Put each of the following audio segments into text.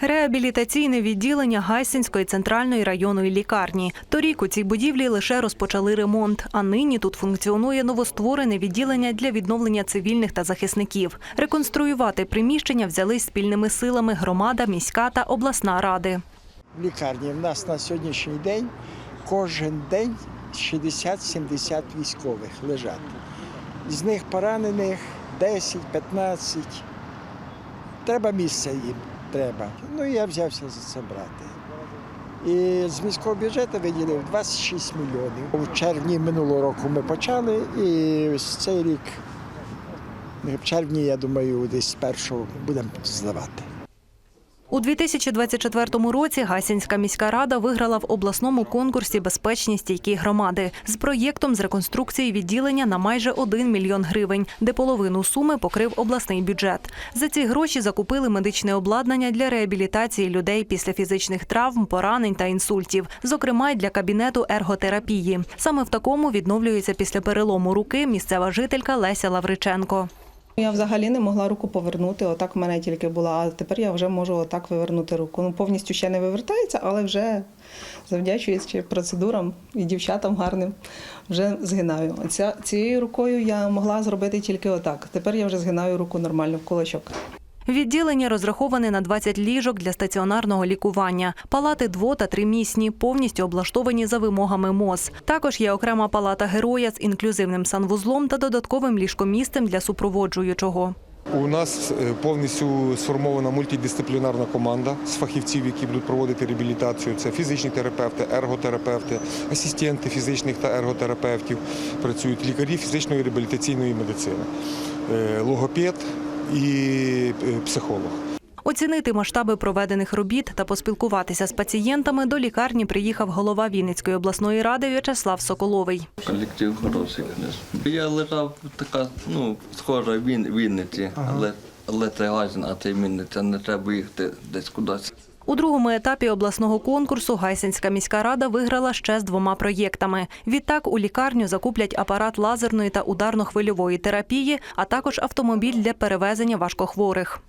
Реабілітаційне відділення Гайсинської центральної районної лікарні. Торік у цій будівлі лише розпочали ремонт, а нині тут функціонує новостворене відділення для відновлення цивільних та захисників. Реконструювати приміщення взялись спільними силами громада, міська та обласна ради. В лікарні в нас на сьогоднішній день кожен день 60-70 військових лежать. З них поранених 10-15. Треба місце їм. Треба. Ну я взявся за це брати. І з міського бюджету виділив 26 мільйонів. У червні минулого року ми почали, і цей рік, в червні, я думаю, десь першого будемо здавати. У 2024 році Гайсинська міська рада виграла в обласному конкурсі Безпечні стійкі громади з проєктом з реконструкції відділення на майже 1 мільйон гривень, де половину суми покрив обласний бюджет. За ці гроші закупили медичне обладнання для реабілітації людей після фізичних травм, поранень та інсультів, зокрема й для кабінету ерготерапії. Саме в такому відновлюється після перелому руки місцева жителька Леся Лавриченко. Я взагалі не могла руку повернути. Отак в мене тільки була. А тепер я вже можу отак вивернути руку. Ну повністю ще не вивертається, але вже завдячуючи процедурам і дівчатам гарним, вже згинаю. Ця цією рукою я могла зробити тільки отак. Тепер я вже згинаю руку нормально в кулачок. Відділення розраховане на 20 ліжок для стаціонарного лікування. Палати дво- та тримісні, повністю облаштовані за вимогами МОЗ. Також є окрема палата героя з інклюзивним санвузлом та додатковим ліжкомістем для супроводжуючого. У нас е, повністю сформована мультидисциплінарна команда з фахівців, які будуть проводити реабілітацію. Це фізичні терапевти, ерготерапевти, асистенти фізичних та ерготерапевтів, працюють лікарі фізичної реабілітаційної медицини, е, логопед і е, психолог. Оцінити масштаби проведених робіт та поспілкуватися з пацієнтами до лікарні приїхав голова Вінницької обласної ради В'ячеслав Соколовий. Колектив хороший, звісно. Я лежав така, ну, схожа Він, Вінниці, але, але це газін, а це Вінниця, не треба їхати десь кудись. У другому етапі обласного конкурсу Гайсинська міська рада виграла ще з двома проєктами. Відтак у лікарню закуплять апарат лазерної та ударно-хвильової терапії, а також автомобіль для перевезення важкохворих.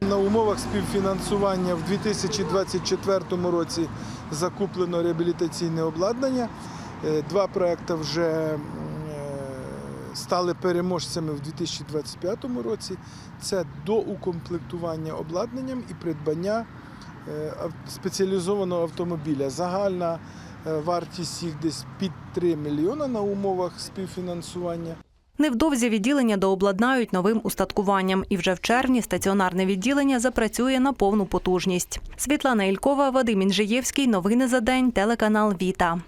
На умовах співфінансування в 2024 році закуплено реабілітаційне обладнання. Е, Два проекти вже е, стали переможцями в 2025 році. Це доукомплектування обладнанням і придбання спеціалізованого автомобіля. Загальна е, вартість їх десь під 3 мільйона на умовах співфінансування. Невдовзі відділення дообладнають новим устаткуванням, і вже в червні стаціонарне відділення запрацює на повну потужність. Світлана Ількова, Вадим Інжиєвський. Новини за день. Телеканал Віта.